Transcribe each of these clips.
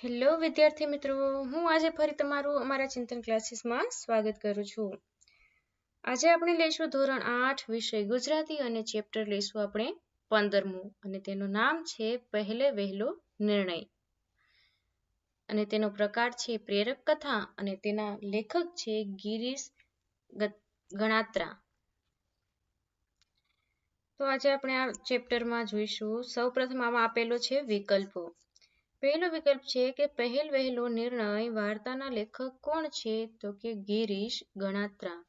Hello વિદ્યાર્થી મિત્રો. હું આજે ફરી તમારું અમારા ચિંતન ક્લાસીસમાં સ્વાગત કરું છું. આજે આપણે લઈશું ધોરણ આઠ વિષય ગુજરાતી અને ચેપ્ટર લઈશું આપણે પંદરમું. અને તેનું નામ છે પહેલે વહેલો નિર્ણય. અને તેનો પ્રકાર છે પ્રેરક કથા અને તેના લેખક છે ગિરીશ ગણાત્રા. તો આજે આપણે આ ચેપ્ટરમાં જોઈશું. સૌપ્રથમ આમાં આપેલો છે વિકલ્પો. પહેલો વિકલ્પ છે કે પહેલ વહેલો નિર્ણય વાર્તાના લેખક કોણ છે? તો કે ગિરીશ ગણાત્રા.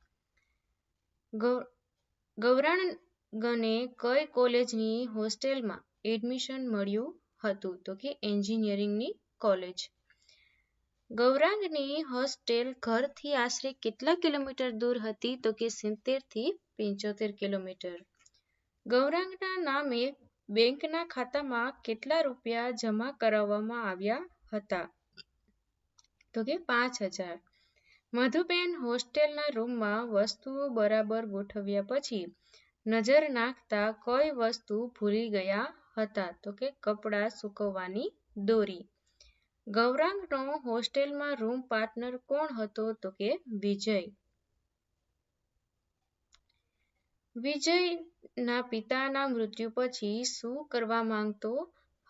ગૌરાંગને કઈ કોલેજની હોસ્ટેલમાં એડમિશન મળ્યું હતું? તો કે એન્જિનિયરિંગની કોલેજ. ગૌરાંગની હોસ્ટેલ ઘરથી આશરે કેટલા કિલોમીટર દૂર હતી? તો કે સિત્તેરથી પંચોતેર કિલોમીટર. ગૌરાંગના નામે બેંકના ખાતામાં કેટલા રૂપિયા જમા કરાવવામાં આવ્યા હતા? તો કે પાંચ હજાર. મધુબેન હોસ્ટેલના રૂમમાં વસ્તુઓ બરાબર ગોઠવ્યા પછી નજર નાખતા કઈ વસ્તુ ભૂલી ગયા હતા. તો કે કપડાં સુકવવાની દોરી. ગૌરાંગનો હોસ્ટેલમાં રૂમ પાર્ટનર કોણ હતો? તો કે વિજય. વિજય વિજયના પિતાના મૃત્યુ પછી શું કરવા માંગતો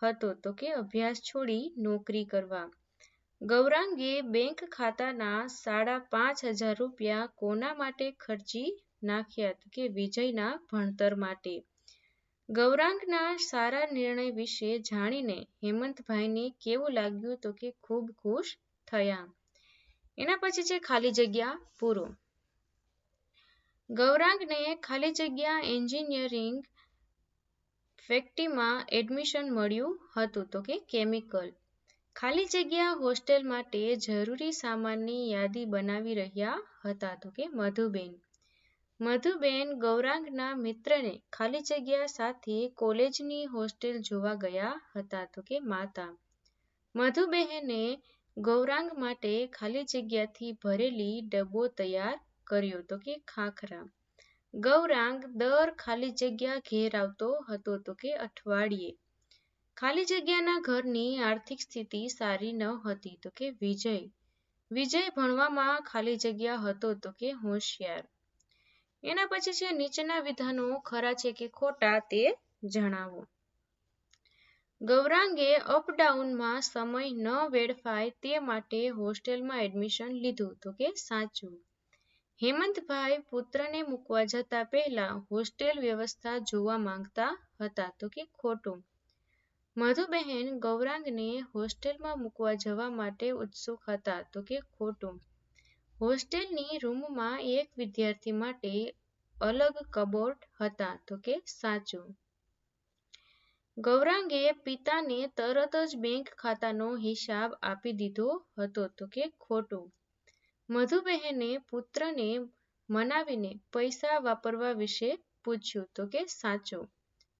હતો? તો કે અભ્યાસ છોડી નોકરી કરવા. ગૌરાંગે બેંક ખાતાના સાડા પાંચ હજાર રૂપિયા કોના માટે ખર્ચી નાખ્યા? કે વિજયના ભણતર માટે. ગૌરાંગના સારા નિર્ણય વિશે જાણીને હેમંતભાઈને કેવું લાગ્યું? તો કે ખૂબ ખુશ થયા. એના પછી છે ખાલી જગ્યા પૂરો. ગૌરાંગને ખાલી જગ્યા એન્જિનિયરિંગ ફેક્ટરીમાં એડમિશન મળ્યું હતું તો કે કેમિકલ. ખાલી જગ્યા હોસ્ટેલ માટે જરૂરી સામાનની યાદી બનાવી રહ્યા હતા તો કે મધુબેન. મધુબેન ગૌરાંગના મિત્રને ખાલી જગ્યા સાથે કોલેજની હોસ્ટેલ જોવા ગયા હતા તો કે માતા. મધુબહેને ગૌરાંગ માટે ખાલી જગ્યાથી ભરેલી ડબ્બો તૈયાર કર્યો તો કે ખાખરા. ગૌરાંગ દર ખાલી જગ્યા ઘેર આવતો હતો તો કે અઠવાડિયે. ખાલી જગ્યાના ઘરની આર્થિક સ્થિતિ સારી ન હતી તો કે વિજય. વિજય ભણવામાં ખાલી જગ્યા હતો તો કે હોશિયાર. એના પછી છે નીચેના વિધાનો ખરા છે કે ખોટા તે જણાવો. ગૌરાંગે અપડાઉનમાં સમય ન વેડફાય તે માટે હોસ્ટેલમાં એડમિશન લીધું તો કે સાચું. હેમંતભાઈ પુત્રને મૂકવા જતા પહેલા હોસ્ટેલ વ્યવસ્થા જોવા માંગતા હતા તો કે ખોટું. મધુબહેન ગૌરાંગને હોસ્ટેલમાં મૂકવા જવા માટે ઉત્સુક હતા તો કે ખોટું. હોસ્ટેલની રૂમમાં એક વિદ્યાર્થી માટે અલગ કબોર્ડ હતા તો કે સાચું. ગૌરાંગે પિતાને તરત જ બેંક ખાતાનો હિસાબ આપી દીધો હતો તો કે ખોટું. મધુબહેને પુત્રને મનાવીને પૈસા વાપરવા વિશે પૂછ્યું. તો કે સાચું.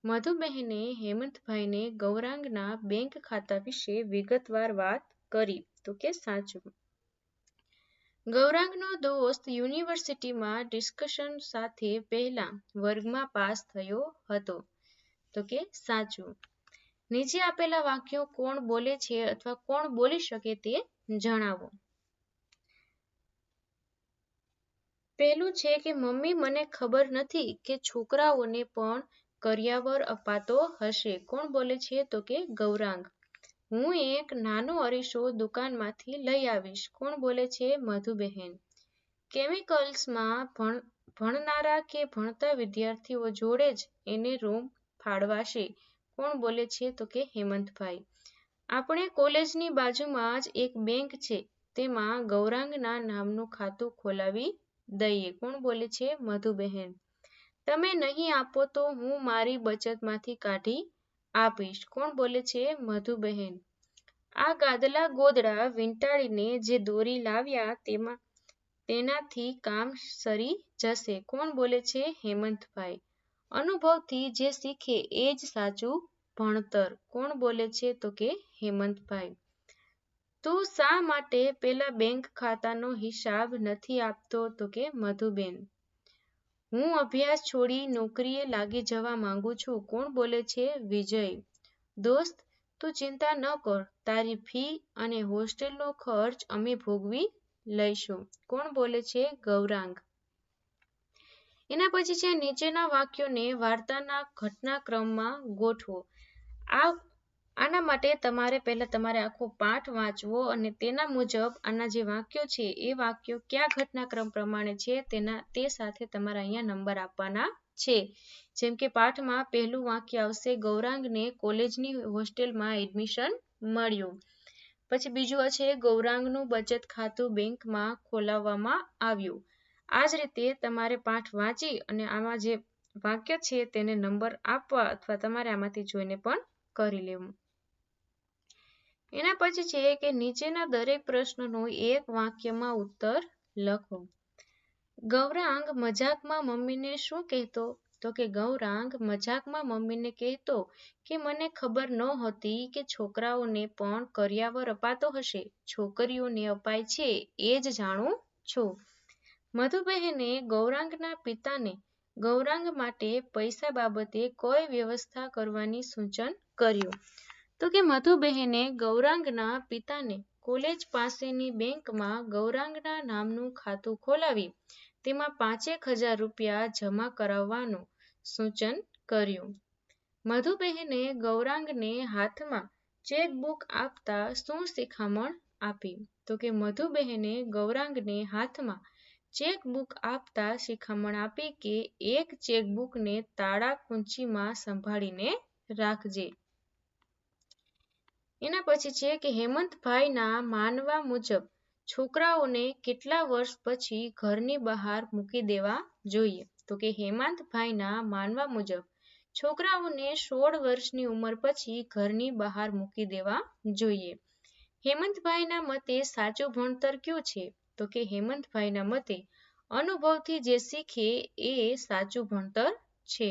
મધુબહેને હેમંતભાઈને ગૌરાંગના બેંક ખાતા વિશે વિગતવાર વાત કરી. તો કે સાચું. ગૌરાંગનો દોસ્ત યુનિવર્સિટીમાં ડિસ્કશન સાથે પહેલા વર્ગમાં પાસ થયો હતો. તો કે સાચું. નીચે આપેલા વાક્યો કોણ બોલે છે અથવા કોણ બોલી શકે તે જણાવો. પહેલું છે કે મમ્મી, મને ખબર નથી કે છોકરાઓને પણ કરિયાવર અપાતો હશે. કોણ બોલે છે તો કે ગૌરાંગ. હું એક નાનો અરીસો દુકાનમાંથી લઈ આવીશ. કોણ બોલે છે? મધુબહેન કેમિકલ્સમાં ભણનારા કે ભણતા વિદ્યાર્થીઓ જોડે જ એને રૂમ ફાળવાશે. કોણ બોલે છે તો કે હેમંતભાઈ. આપણે કોલેજની બાજુમાં જ એક બેંક છે. તેમાં ગૌરાંગના નામનું ખાતું ખોલાવી દઈએ. કોણ બોલે છે? મધુબહેન તમે નહીં આપો તો હું મારી બચતમાંથી કાઢી આપીશ. કોણ બોલે છે? મધુબહેન આ ગાદલા ગોદડા વીંટાળીને જે દોરી લાવ્યા તેમાં તેનાથી કામ સરી જશે. કોણ બોલે છે? હેમંતભાઈ. અનુભવથી જે શીખે એ જ સાચું ભણતર. કોણ બોલે છે તો કે હેમંતભાઈ. તું શા માટે પેલા બેંક ખાતાનો હિસાબ નથી આપતો તો કે મધુબેન? હું અભ્યાસ છોડી નોકરીએ લાગી જવા માંગુ છું. કોણ બોલે છે? વિજય. દોસ્ત, તું ચિંતા ન કર. તારી ફી અને હોસ્ટેલનો ખર્ચ અમે ભોગવી લઈશું. કોણ બોલે છે? ગૌરાંગ. એના પછી છે નીચેના વાક્યોને વાર્તાના ઘટનાક્રમમાં ગોઠવો. આ આના માટે તમારે પહેલા તમારે આખો પાઠ વાંચવો અને તેના મુજબ આના જે વાક્યો છે, એ વાક્યો કયા ઘટનાક્રમ પ્રમાણે છે, તેના, તે સાથે તમારે અહીંયા નંબર આપવાના છે. જેમ કે પાઠમાં પહેલું વાક્ય આવશે, ગૌરાંગને કોલેજની હોસ્ટેલમાં એડમિશન મળ્યું. પછી બીજું છે, ગૌરાંગનું બચત ખાતું બેંકમાં ખોલાવવામાં આવ્યું. આ જ રીતે તમારે પાઠ વાંચી અને આમાં જે વાક્ય છે, તેને નંબર આપવા અથવા તમારે આમાંથી જોઈને પણ કરી લેવું. એના પછી છે કે નીચેના દરેક પ્રશ્નનો એક વાક્યમાં ઉત્તર લખો. ગૌરાંગ મજાકમાં મમ્મીને શું કહેતો? તો કે ગૌરાંગ મજાકમાં મમ્મીને કહેતો કે મને ખબર નહોતી કે છોકરાઓને પણ કર્યાવર અપાતો હશે. છોકરીઓને અપાય છે એ જ જાણું છું. મધુબહેને ગૌરાંગના પિતાને ગૌરાંગ માટે પૈસા બાબતે કોઈ વ્યવસ્થા કરવાની સૂચન કર્યું. તો કે મધુબહેને ગૌરાંગના પિતાને કોલેજ પાસેની બેંકમાં ગૌરાંગના નામનું ખાતું ખોલાવી તેમાં પાંચેક હજાર રૂપિયા જમા કરાવવાનું સૂચન કર્યું. મધુબહેને ગૌરાંગને હાથમાં ચેકબુક આપતા શું શિખામણ આપી? તો કે મધુબહેને ગૌરાંગને હાથમાં ચેકબુક આપતા શિખામણ આપી કે એક ચેકબુકને તાળા કુંચીમાં સંભાળીને રાખજે. એના પછી છે કે હેમંતભાઈના માનવા મુજબ છોકરાઓને કેટલા વર્ષ પછી ઘરની બહાર મૂકી દેવા જોઈએ? તો કે હેમંતભાઈના માનવા મુજબ છોકરાઓને સોળ વર્ષની ઉંમર પછી ઘરની બહાર મૂકી દેવા જોઈએ. હેમંતભાઈના મતે સાચું ભણતર કયું છે? તો કે હેમંતભાઈના મતે અનુભવથી જે શીખે એ સાચું ભણતર છે.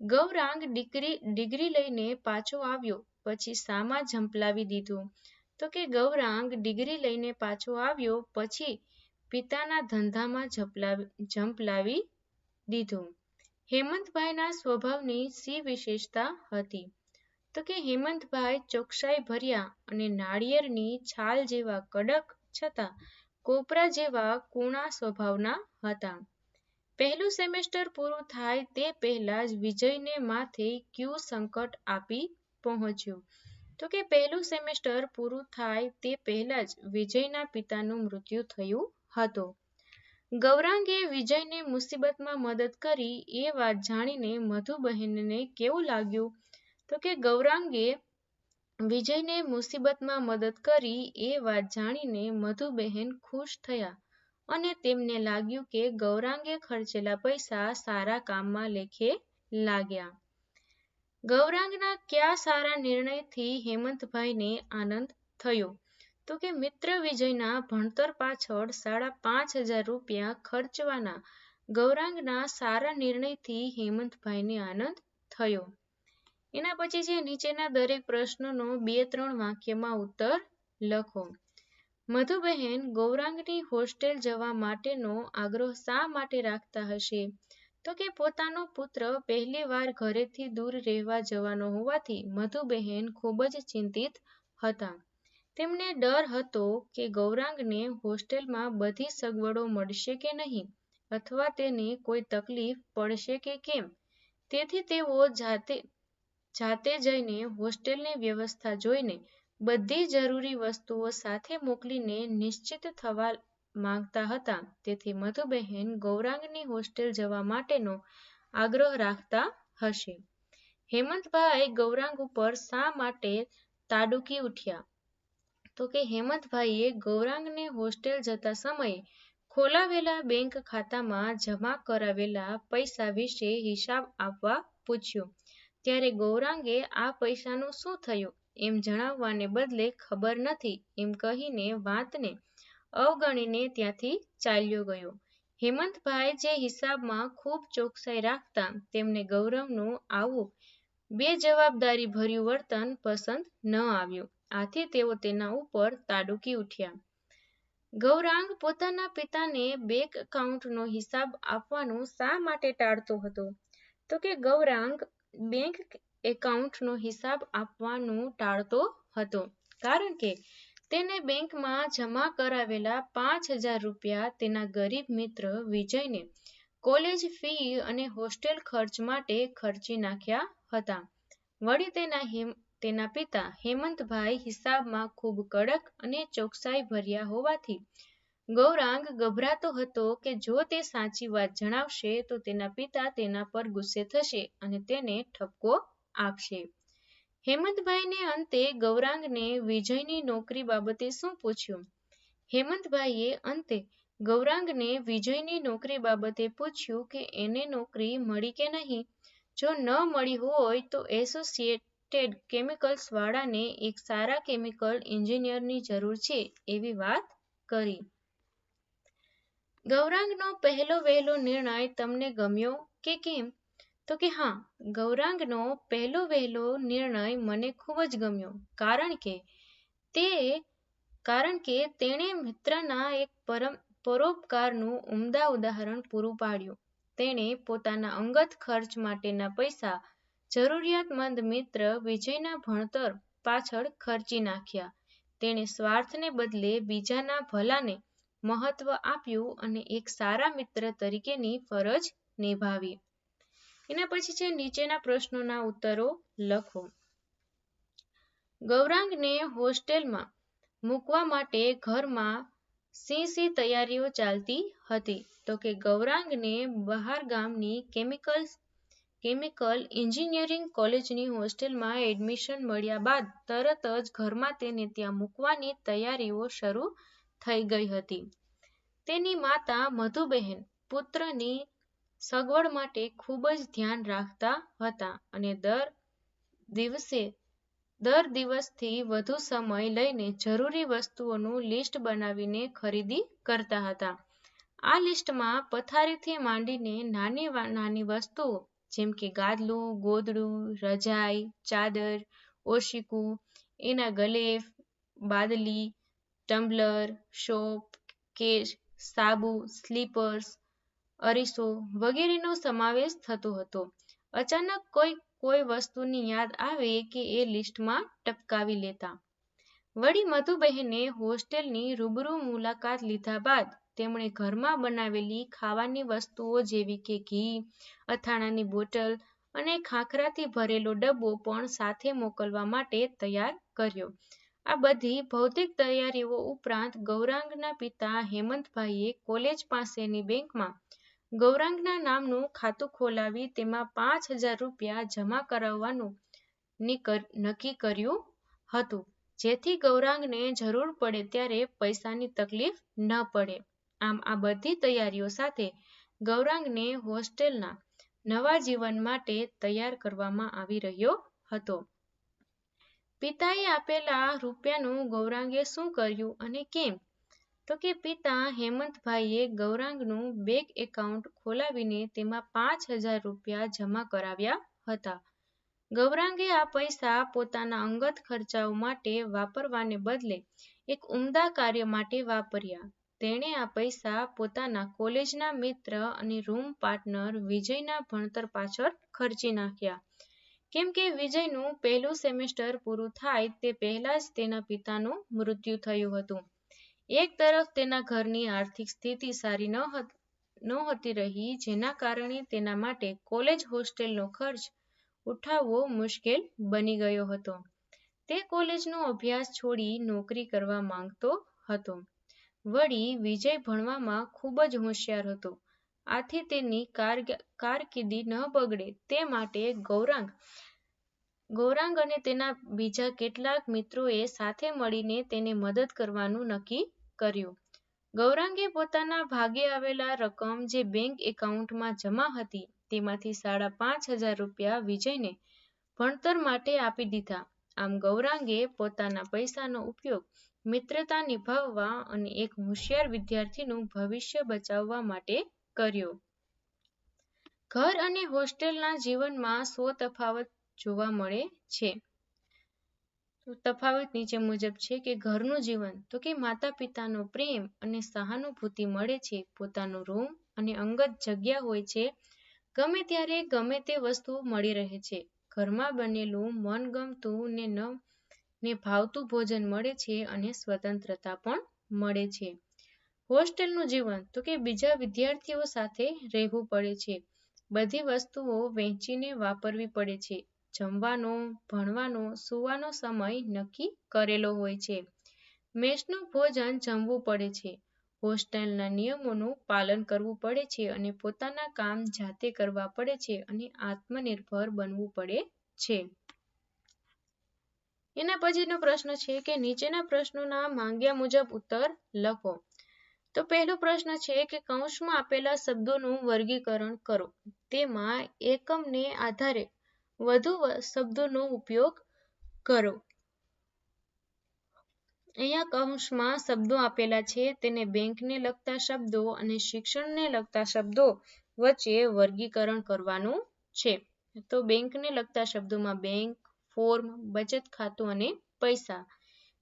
ગૌરાંગ ડિગ્રી ડિગ્રી લઈને પાછો આવ્યો. પછી શામાં ઝંપલાવી દીધું. તો કે ગૌરાંગ ડિગ્રી લઈને પાછો આવ્યો, પછી પિતાના ધંધામાં ઝંપલાવી દીધું. હેમંતભાઈના સ્વભાવની સી વિશેષતા હતી. તો કે હેમંતભાઈ ચોકસાઈ ભર્યા અને નાળિયેરની છાલ જેવા કડક છતાં કોપરા જેવા કૂણા સ્વભાવના હતા. પહેલું સેમેસ્ટર પૂરું થાય તે પહેલા જ વિજયને માથે ક્યુ સંકટ આપી પહોંચ્યું. તો કે પહેલું સેમેસ્ટર પૂરું થાય તે પહેલા જ વિજયના પિતાનું મૃત્યુ થયું હતું. ગૌરાંગે વિજયને મુસીબતમાં મદદ કરી એ વાત જાણીને મધુબહેનને કેવું લાગ્યું? તો કે ગૌરાંગે વિજયને મુસીબતમાં મદદ કરી એ વાત જાણીને મધુબહેન ખુશ થયા અને તેમને લાગ્યું કે ગૌરાંગે ખર્ચેલા પૈસા સારા કામમાં લેખે લાગ્યા. ગૌરાંગના કયા સારા નિર્ણયથી હેમંતભાઈને આનંદ થયો? તો કે મિત્ર વિજયના ભણતર પાછળ સાડા પાંચ હજાર રૂપિયા ખર્ચવાના ગૌરાંગના સારા નિર્ણયથી હેમંતભાઈને આનંદ થયો. એના પછી છે નીચેના દરેક પ્રશ્નનો બે ત્રણ વાક્યમાં ઉત્તર લખો. મધુબહેન ગૌરાંગની હોસ્ટેલ જવા માટેનો આગ્રહ શા માટે રાખતા હશે? તો કે પોતાનો પુત્ર પહેલી વાર ઘરેથી દૂર રહેવા જવાનો હોવાથી મધુબહેન ખૂબ જ ચિંતિત હતા. તેમને ડર હતો કે ગૌરાંગને હોસ્ટેલમાં બધી સગવડો મળશે કે નહીં અથવા તેને કોઈ તકલીફ પડશે કે કેમ? તેથી તેઓ જાતે જાતે જઈને હોસ્ટેલની વ્યવસ્થા જોઈને બધી જરૂરી વસ્તુઓ સાથે મોકલીને નિશ્ચિત થવા માંગતા હતા. તેથી મધુબહેન ગૌરાંગની હોસ્ટેલ જવા માટેનો આગ્રહ રાખતા હશે. હેમંતભાઈ ગૌરાંગ ઉપર શા માટે તાડુકી ઉઠ્યા? તો કે હેમંતભાઈએ ગૌરાંગને હોસ્ટેલ જતા સમયે ખોલાવેલા બેંક ખાતામાં જમા કરાવેલા પૈસા વિશે હિસાબ આપવા પૂછ્યો. ત્યારે ગૌરાંગે આ પૈસાનું શું થયું એમ જણાવવાને બદલે ખબર નથી એમ કહીને વાતને અવગણીને ત્યાંથી ચાલ્યો ગયો. હેમંતભાઈ જે હિસાબમાં ખૂબ ચોકસાઈ રાખતા તેમને ગૌરવનું આવું બે જવાબદારી ભર્યું વર્તન પસંદ ન આવ્યું. આથી તેઓ તેના ઉપર તાડુકી ઉઠ્યા. ગૌરાંગ પોતાના પિતાને બેંક એકાઉન્ટનો હિસાબ આપવાનું શા માટે ટાળતો હતો? તો કે ગૌરાંગ બેંક એકાઉન્ટનો હિસાબ આપવાનું ટાળતો હતો. કારણ કે તેને બેંકમાં જમા કરાવેલા પાંચ હજાર રૂપિયા તેના ગરીબ મિત્ર વિજયને કોલેજ ફી અને હોસ્ટેલ ખર્ચ માટે ખર્ચી નાખ્યા હતા. વળી તેના હેમ, તેના પિતા હેમંતભાઈ હિસાબમાં ખૂબ કડક અને ચોકસાઈ ભર્યા હોવાથી ગૌરાંગ ગભરાતો હતો કે જો તે સાચી વાત જણાવશે તો તેના પિતા તેના પર ગુસ્સે થશે અને તેને ઠપકો આપશે. હેમંતભાઈને અંતે ગૌરાંગને વિજયની નોકરી બાબતે શું પૂછ્યું? હેમંતભાઈએ અંતે ગૌરાંગને વિજયની નોકરી બાબતે પૂછ્યું કે એને નોકરી મળી કે નહીં. જો ન મળી હોય તો એસોસિએટેડ કેમિકલ્સવાળાને એક સારા કેમિકલ એન્જિનિયરની જરૂર છે એવી વાત કરી. ગૌરાંગનો પહેલો વહેલો નિર્ણય તમને ગમ્યો કે કેમ? તો કે હા, ગૌરાંગનો પહેલો વહેલો નિર્ણય મને ખૂબ જ ગમ્યો કારણ કે તે, કારણ કે તેણે મિત્રના એક પરમ, પરોપકારનું ઉમદા ઉદાહરણ પૂરું પાડ્યું. તેણે પોતાના અંગત ખર્ચ માટેના પૈસા, જરૂરિયાતમંદ મિત્ર વિજયના ભણતર પાછળ ખર્ચી નાખ્યા. તેણે સ્વાર્થને બદલે બીજાના ભલાને મહત્વ આપ્યું અને એક સારા મિત્ર તરીકેની ફરજ નિભાવી. એના પછી છે નીચેના પ્રશ્નોના ઉત્તરો લખો. ગૌરાંગને હોસ્ટેલમાં મૂકવા માટે ઘરમાં શી શી તૈયારીઓ ચાલતી હતી? તો કે ગૌરાંગને બહારગામની કેમિકલ્સ, કેમિકલ એન્જિનિયરિંગ કોલેજની હોસ્ટેલમાં એડમિશન મળ્યા બાદ તરત જ ઘરમાં તેને ત્યાં મૂકવાની તૈયારીઓ શરૂ થઈ ગઈ હતી. તેની માતા મધુબહેન પુત્રની સગવડ માટે ખૂબ જ ધ્યાન રાખતા હતા અને દર દિવસે દર દિવસથી વધુ સમય લઈને જરૂરી વસ્તુઓનું લિસ્ટ બનાવીને ખરીદી કરતા હતા. આ લિસ્ટમાં પથારીથી માંડીને નાની નાની વસ્તુઓ જેમ કે ગાદલું, ગોદડું, રજાઈ, ચાદર, ઓશીકું, એના ગલેફ, બાદલી, ટમ્બલર, શોપ કેશ, સાબુ, સ્લીપર્સ, અરીસો વગેરેનો સમાવેશ થતો હતો. અચાનક કોઈ કોઈ વસ્તુની યાદ આવે કે એ લિસ્ટમાં ટપકાવી લેતા. વળી મધુબહેને હોસ્ટેલની રૂબરૂ મુલાકાત લીધા બાદ તેમણે ઘરમાં બનાવેલી ખાવાની વસ્તુઓ જેવી કે ઘી, અથાણાંની બોટલ અને ખાખરાથી ભરેલો ડબ્બો પણ સાથે મોકલવા માટે તૈયાર કર્યો. આ બધી ભૌતિક તૈયારીઓ ઉપરાંત ગૌરાંગના પિતા હેમંતભાઈએ કોલેજ પાસેની બેંકમાં ગૌરાંગના નામનું ખાતું ખોલાવી તેમાં પાંચ હજાર રૂપિયા જમા કરાવવાનું નક્કી કર્યું હતું જેથી ગૌરાંગને જરૂર પડે ત્યારે પૈસાની તકલીફ ન પડે. આમ આ બધી તૈયારીઓ સાથે ગૌરાંગને હોસ્ટેલના નવા જીવન માટે તૈયાર કરવામાં આવી રહ્યો હતો. પિતાએ આપેલા રૂપિયાનું ગૌરાંગે શું કર્યું અને કેમ? તો કે પિતા હેમંતભાઈએ ગૌરાંગનું બેંક એકાઉન્ટ ખોલાવીને તેમાં પાંચ હજાર રૂપિયા જમા કરાવ્યા હતા. ગૌરાંગે આ પૈસા પોતાના અંગત ખર્ચાઓ માટે વાપરવાને બદલે એક ઉમદા કાર્ય માટે વાપર્યા. તેણે આ પૈસા પોતાના કોલેજના મિત્ર અને રૂમ પાર્ટનર વિજયના ભણતર પાછળ ખર્ચી નાખ્યા. કેમ કે વિજયનું પહેલું સેમેસ્ટર પૂરું થાય તે પહેલા જ તેના પિતાનું મૃત્યુ થયું હતું. એક તરફ તેના ઘરની આર્થિક સ્થિતિ સારી નહોતી રહી, જેના કારણે તેના માટે કોલેજ હોસ્ટેલનો ખર્ચ ઉઠાવવો મુશ્કેલ બની ગયો હતો. તે કોલેજનો અભ્યાસ છોડી નોકરી કરવા માંગતો હતો. વળી વિજય ભણવામાં ખૂબ જ હોશિયાર હતો. આથી તેની કારકિર્દી ન બગડે તે માટે ગૌરાંગ ગૌરાંગ અને તેના બીજા કેટલાક મિત્રોએ સાથે મળીને તેને મદદ કરવાનું નક્કી કર્યું. ગૌરાંગે પોતાના ભાગે આવેલા રકમ જે બેંક એકાઉન્ટમાં જમા હતી, તેમાંથી સાડા પાંચ હજાર રૂપિયા વિજયને ભણતર માટે આપી દીધા. આમ ગૌરાંગે પોતાના પૈસાનો ઉપયોગ મિત્રતા નિભાવવા અને એક હોશિયાર વિદ્યાર્થીનું ભવિષ્ય બચાવવા માટે કર્યો. ઘર અને હોસ્ટેલના જીવનમાં સો તફાવત જોવા મળે છે? તફાવત નીચે મુજબ છે કે ઘરનું જીવન, તો કે માતા પિતાનો પ્રેમ અને સહાનુભૂતિ મળે છે. પોતાનો રૂમ અને અંગત જગ્યા હોય છે. ગમે ત્યારે ગમે તે વસ્તુ મળી રહે છે. ઘરમાં બનેલું મનગમતું ને ન, ને ભાવતું ભોજન મળે છે અને સ્વતંત્રતા પણ મળે છે. હોસ્ટેલનું જીવન, તો કે બીજા વિદ્યાર્થીઓ સાથે રહેવું પડે છે. બધી વસ્તુઓ વહેંચીને વાપરવી પડે છે. જમવાનો, ભણવાનો, સૂવાનો સમય નક્કી કરેલો હોય છે. mess ભોજન જમવું પડે છે. હોસ્ટેલના નિયમોનું પાલન કરવું પડે છે અને પોતાના કામ જાતે કરવા પડે છે અને આત્મનિર્ભર બનવું પડે છે. એના પછીનો પ્રશ્ન છે કે નીચેના પ્રશ્નોના માંગ્યા મુજબ ઉત્તર લખો. તો પહેલો પ્રશ્ન છે કે કૌંસમાં આપેલા શબ્દોનું વર્ગીકરણ કરો. તેમાં એકમને આધારે વધુ શબ્દોનો ઉપયોગ કરો. અહીંયા કૌંસમાં શબ્દો આપેલા છે તેને બેંકને લગતા શબ્દો અને શિક્ષણને લગતા શબ્દો વચ્ચે વર્ગીકરણ કરવાનું છે. તો બેંકને લગતા શબ્દોમાં બેંક, ફોર્મ, બચત ખાતું અને પૈસા.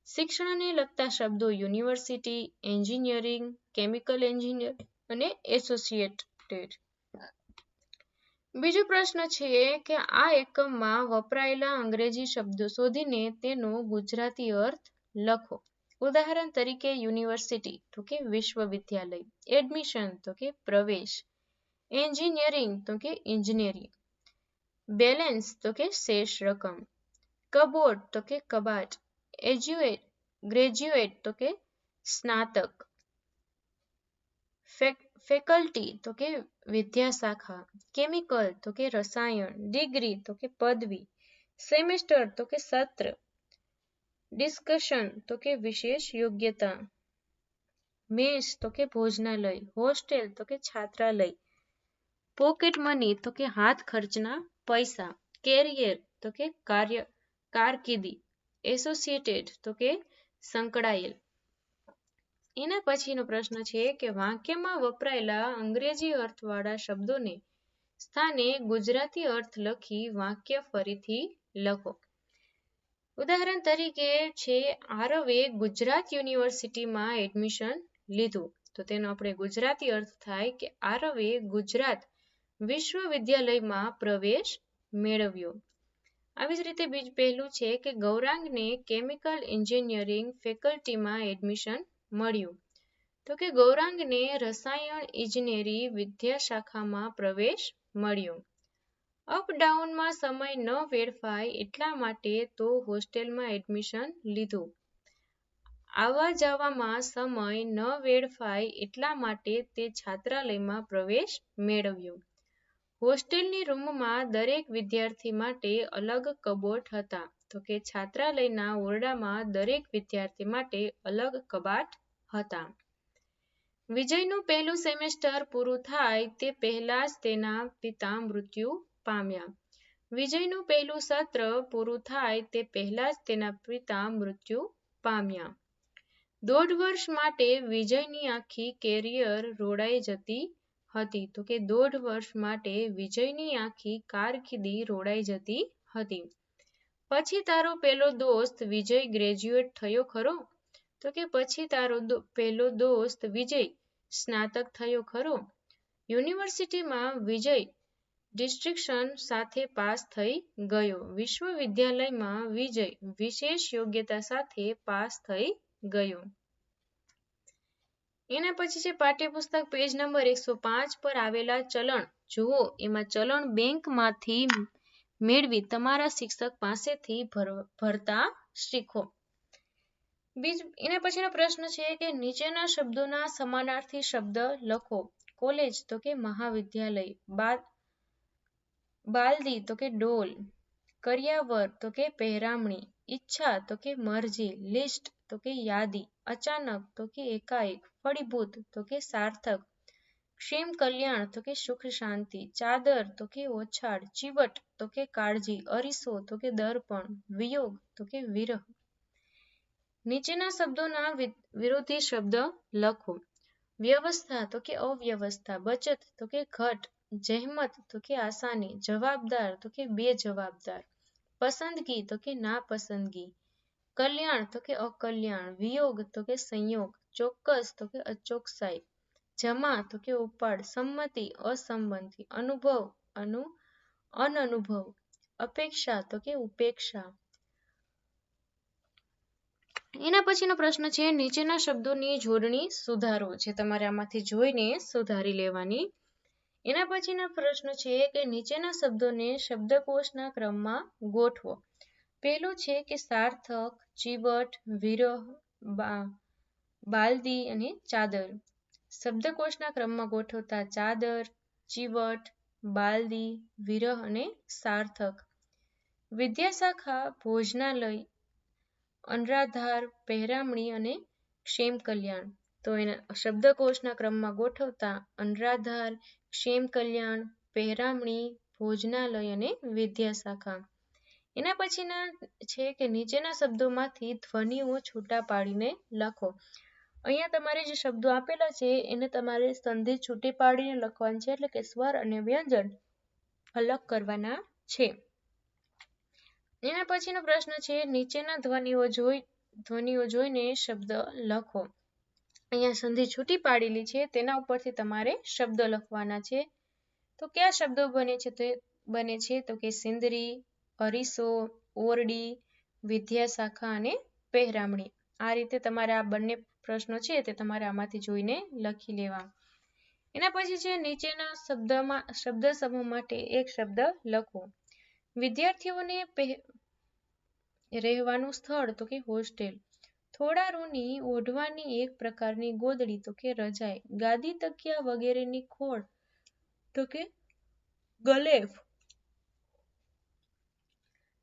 શિક્ષણને લગતા શબ્દો યુનિવર્સિટી, એન્જિનિયરિંગ, કેમિકલ એન્જિનિયર અને એસોસિએટેડ. બીજો પ્રશ્ન છે કે આ એકમમાં વપરાયેલા અંગ્રેજી શબ્દો શોધીને તેનો ગુજરાતી અર્થ લખો. ઉદાહરણ તરીકે યુનિવર્સિટી તો કે વિશ્વવિદ્યાલય, એડમિશન તો કે પ્રવેશ, એન્જિનિયરિંગ તો કે એન્જિનિયરિંગ બેલેન્સ તો કે શેષ રકમ, કબોર્ડ તો કે કબાટ, એજ્યુએટ ગ્રેજ્યુએટ તો કે સ્નાતક, ફેકલ્ટી તો કે વિદ્યાશાખા, કેમિકલ તો કે રસાયણ, ડિગ્રી તો કે પદવી, સેમેસ્ટર તો કે સત્ર, ડિસ્કશન તો કે વિશેષ યોગ્યતા, મેસ તો કે ભોજનાલય, હોસ્ટેલ તો કે છાત્રાલય, પોકેટ મની તો કે હાથ ખર્ચના પૈસા, કેરિયર તો કે કાર્ય કારકિર્દી, એસોસિએટેડ તો કે સંકળાયેલ. એના પછીનો પ્રશ્ન છે કે વાક્યમાં વપરાયેલા અંગ્રેજી અર્થવાળા શબ્દોને સ્થાને ગુજરાતી અર્થ લખી વાક્ય ફરીથી લખો. ઉદાહરણ તરીકે છે, આરવે ગુજરાત યુનિવર્સિટીમાં એડમિશન લીધું. તો તેનો આપણે ગુજરાતી અર્થ થાય કે આરવે ગુજરાત વિશ્વવિદ્યાલયમાં પ્રવેશ મેળવ્યો. આવી જ રીતે બીજ પહેલું છે કે ગૌરાંગને કેમિકલ એન્જિનિયરિંગ ફેકલ્ટીમાં એડમિશન મળ્યું. તો કે ગૌરાંગને રસાયણ ઇજનેરી વિદ્યાશાખામાં પ્રવેશ મળ્યો. અપડાઉનમાં સમય ન વેડફાય એટલા માટે તો હોસ્ટેલમાં એડમિશન લીધું. આવવા જવામાં સમય ન વેડફાય એટલા માટે તે છાત્રાલયમાં પ્રવેશ મેળવ્યો. હોસ્ટેલની રૂમમાં દરેક વિદ્યાર્થી માટે અલગ કબાટ હતા. તો કે છાત્રાલયના ઓરડામાં દરેક વિદ્યાર્થી માટે અલગ કબાટ હતા. વિજયનું પહેલું સેમેસ્ટર પૂરું થાય તે પહેલા જ તેના પિતા મૃત્યુ પામ્યા. વિજયનું પહેલું સત્ર પૂરું થાય તે પહેલા જ તેના પિતા મૃત્યુ પામ્યા. દોઢ વર્ષ માટે વિજયની આખી કેરિયર રોડાઈ જતી હતી. તો કે દોઢ વર્ષ માટે વિજયની આખી કારકિર્દી રોડાઈ જતી હતી. પછી તારો પેલો દોસ્ત વિજય ગ્રેજ્યુએટ થયો ખરો? તો કે પછી તારો પહેલો દોસ્ત વિજય સ્નાતક થયો ખરો? યુનિવર્સિટીમાં વિજય ડિસ્ટ્રિક્શન સાથે પાસ થઈ ગયો. વિશ્વવિદ્યાલયમાં વિજય વિશેષ યોગ્યતા સાથે પાસ થઈ ગયો. એના પછી છે પાઠ્યપુસ્તક પેજ નંબર એકસો પાંચ પર આવેલા ચલણ જુઓ, એમાં ચલણ બેંકમાંથી મેળવી તમારા શિક્ષક પાસેથી ભરતા શીખો. બીજ એના પછીનો પ્રશ્ન છે કે નીચેના શબ્દોના સમાનાર્થી શબ્દ લખો. કોલેજ તો કે મહાવિદ્યાલય, બાલદી તો કે ડોલ, કર્યાવર તો કે પહેરામણી, ઈચ્છા તો કે મરજી, લિસ્ટ તો કે યાદી, અચાનક તો કે એકાએક, ફળીભૂત તો કે સાર્થક, ક્ષેમ કલ્યાણ તો કે સુખ શાંતિ, ચાદર તો કે ઓછાડ ચીવટ તો કે કાળજી, અરીસો તો કે દર્પણ, વિયોગ તો કે વિરહ. નીચેના શબ્દોના વિરોધી શબ્દ લખો. વ્યવસ્થા તો કે અવ્યવસ્થા, બચત તો કે ઘટ, જહેમત તો કે આસાની, જવાબદાર તો કે બેજવાબદાર, પસંદગી તો કે નાપસંદગી, કલ્યાણ તો કે અકલ્યાણ, વિયોગ તો કે સંયોગ, ચોક્કસ તો કે અચોકસાઈ, જમા તો કે ઉપાડ, સંમતિ અસંમતિ, અનુભવ અનુ અનઅનુભવ, અપેક્ષા તો કે ઉપેક્ષા એના પછીનો પ્રશ્ન છે, નીચેના શબ્દોની જોડણી સુધારો જે તમારે આમાંથી જોઈને સુધારી લેવાની. એના પછીનો પ્રશ્ન છે કે નીચેના શબ્દોને શબ્દકોશના ક્રમમાં ગોઠવો. પહેલું છે કે સાર્થક, ચીવટ, વિરહ બાલદી અને ચાદર. શબ્દકોશના ક્રમમાં ગોઠવતા ચાદર, ચીવટ, બાલદી, વિરહ અને સાર્થક. વિદ્યાશાખા ભોજનાલય અનરાધાર, પહેરામણી અને ક્ષેમ કલ્યાણ તો એના શબ્દકોશના ક્રમમાં ગોઠવતા અનરાધાર ક્ષેમ કલ્યાણ પહેરામણી, ભોજનાલય અને વિદ્યાશાખા. એના પછીના છે કે નીચેના શબ્દોમાંથી ધ્વનિઓ છૂટા પાડીને લખો. અહીંયા તમારે જે શબ્દો આપેલા છે, એને તમારે સંધિ છૂટી પાડીને લખવાની છે, એટલે કે સ્વર અને વ્યંજન અલગ કરવાના છે. એના પછીનો પ્રશ્ન છે, નીચેના ધ્વનિઓ જોઈ, ધ્વનિઓ જોઈને શબ્દ લખો. અહીંયા સંધિ છૂટી પાડેલી છે, તેના ઉપરથી તમારે શબ્દો લખવાના છે. તો કયા શબ્દો બને છે તે, બને છે? તો કે સિંદરી, અરીસો, ઓરડી, વિદ્યાશાખા અને પહેરામણી. આ રીતે તમારે આ બંને પ્રશ્નો છે તે તમારે આમાંથી જોઈને લખી લેવા. એના પછી છે, નીચેના શબ્દમાં, શબ્દ સમૂહ માટે એક શબ્દ લખો. વિદ્યાર્થીઓને રહેવાનું સ્થળ તો કે હોસ્ટેલ. થોડા રૂની ઓઢવાની એક પ્રકારની ગોદડી તો કે રજાઈ. ગાદી તકિયા વગેરેની ખોળ તો કે ગલેફ.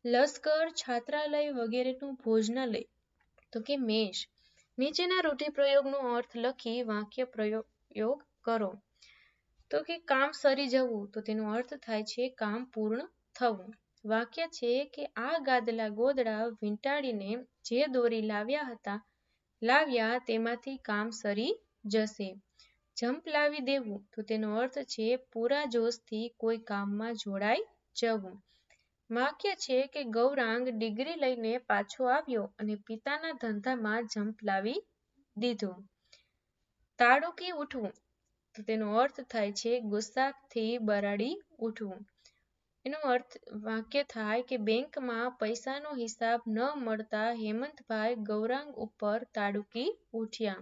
લશ્કર, છાત્રાલય વગેરેનું ભોજનાલય તો કે મેષ નીચેના રૂઢિપ્રયોગનો અર્થ લખી વાક્ય પ્રયોગ કરો. તો કે કામ સરી જવું તો તેનો અર્થ થાય છે કામ પૂર્ણ થવું. વાક્ય છે કે આ ગાદલા ગોદડા વીંટાળીને જે દોરી લાવ્યા હતા, લાવ્યા તેમાંથી કામ સરી જશે. જંપ લાવી દેવું, તો તેનો અર્થ છે પૂરા જોશથી કોઈ કામમાં જોડાઈ જવું. વાક્ય છે કે ગૌરાંગ ડિગ્રી લઈને પાછો આવ્યો અને પિતાના ધંધામાં જંપ લાવી દીધું. તાડુકી ઉઠવું, તો તેનો અર્થ થાય છે ગુસ્સાથી બરાડી ઉઠવું. એનો અર્થ વાક્ય થાય કે બેંકમાં પૈસાનો હિસાબ ન મળતા હેમંતભાઈ ગૌરાંગ ઉપર તાડુકી ઉઠ્યા.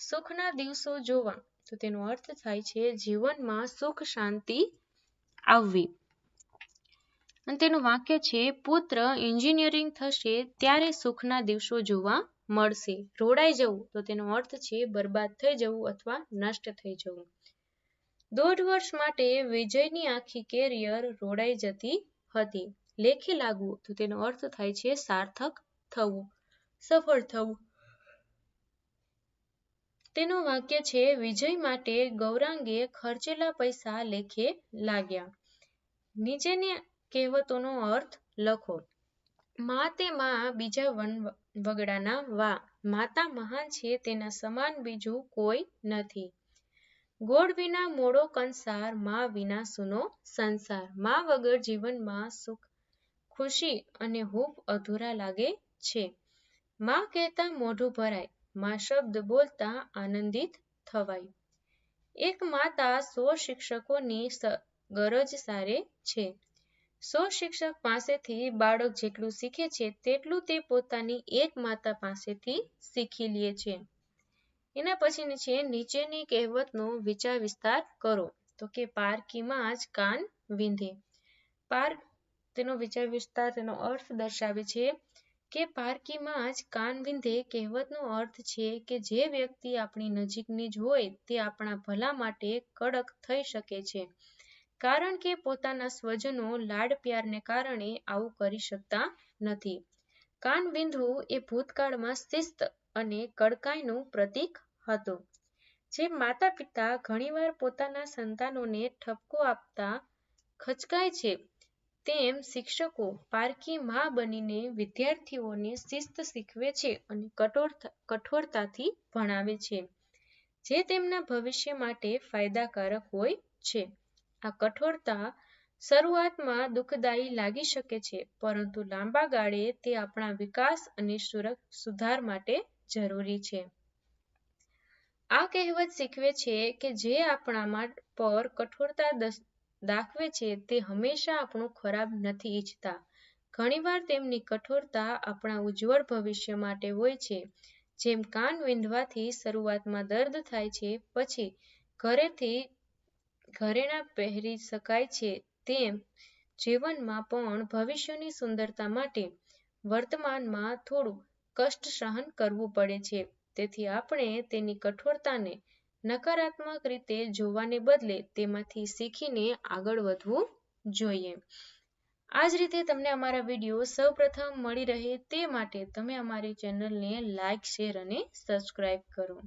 સુખના દિવસો જોવા. તો તેનો અર્થ થાય છે જીવનમાં સુખ શાંતિ આવવી. અને તેનું વાક્ય છે, પુત્ર એન્જિનિયરિંગ થશે ત્યારે સુખના દિવસો જોવા મળશે. રોડાઈ જવું. તો તેનો અર્થ છે, બરબાદ થઈ જવું અથવા નષ્ટ થઈ જવું. દોઢ વર્ષ માટે વિજયની આખી કેરિયર રોડાઈ જતી હતી. લેખે લાગવું તો તેનો અર્થ થાય છે સાર્થક થવું, સફળ થવું. તેનું વાક્ય છે, વિજય માટે ગૌરાંગે ખર્ચેલા પૈસા લેખે લાગ્યા. નીચેની કહેવતોનો અર્થ લખો, મા તે માં બીજા વન વગડાના વા, માતા મહાન છે, તેના સમાન બીજું કોઈ નથી. ગોળ વિના મોડો કંસાર, મા વિના સુનો સંસાર. મા વગર જીવનમાં સુખ, ખુશી અને હૂફ અધૂરા લાગે છે. મા કહેતા, મોઢું ભરાય. મા શબ્દ બોલતા આનંદિત થવાય. એક માતા સો શિક્ષકોની ગરજ સારે છે. સો શિક્ષક પાસેથી બાળક જેટલું શીખે છે, તેટલું તે પોતાની એક માતા પાસેથી શીખી લે છે. એના પછીની છે, નીચેની કહેવતનો વિચાર વિસ્તાર કરો. તો કે પારકીમાં જ કાન વિંધે. પાર્ક તેનો વિચાર વિસ્તાર, તેનો અર્થ દર્શાવે છે કે પારકીમાં જ કાન વિંધે. કહેવતનો અર્થ છે કે જે વ્યક્તિ આપણી નજીકની જ હોય, તે આપણા ભલા માટે કડક થઈ શકે છે. કારણ કે પોતાના સ્વજનો લાડ પ્યારને કારણે આવું કરી શકતા નથી. કાન વિંધવું એ ભૂતકાળમાં શિસ્ત અને કડકાઈનું પ્રતીક હતું. જે માતા પિતા ઘણીવાર પોતાના સંતાનોને ઠપકો આપતા ખચકાય છે. તેમ શિક્ષકો પારકી માં બનીને વિદ્યાર્થીઓને શિસ્ત શીખવે છે અને કઠોર કઠોરતાથી ભણાવે છે. જે તેમના ભવિષ્ય માટે ફાયદાકારક હોય છે. આ કઠોરતા શરૂઆતમાં દુઃખદાયી લાગી શકે છે, પરંતુ લાંબા ગાળે તે આપણા વિકાસ અને સુધાર માટે જરૂરી છે. આ કહેવત શીખવે છે કે જે આપણા પર કઠોરતા દાખવે છે તે હંમેશા આપણું ખરાબ નથી ઈચ્છતા. ઘણીવાર તેમની કઠોરતા આપણા ઉજ્જવળ ભવિષ્ય માટે હોય છે. જેમ કાન વિંધવાથી શરૂઆતમાં દર્દ થાય છે, પછી ઘરેથી ઘરેણાં પહેરી શકાય છે, તેમ જીવનમાં પણ ભવિષ્યની સુંદરતા માટે વર્તમાનમાં થોડું કષ્ટ સહન કરવું પડે છે. તેથી આપણે તેની કઠોરતાને નકારાત્મક રીતે જોવાને બદલે તેમાંથી શીખીને આગળ વધવું જોઈએ. આ જ રીતે તમને અમારા વીડિયો સૌપ્રથમ મળી રહે તે માટે તમે અમારી ચેનલને લાઇક શેર અને સબસ્ક્રાઇબ કરો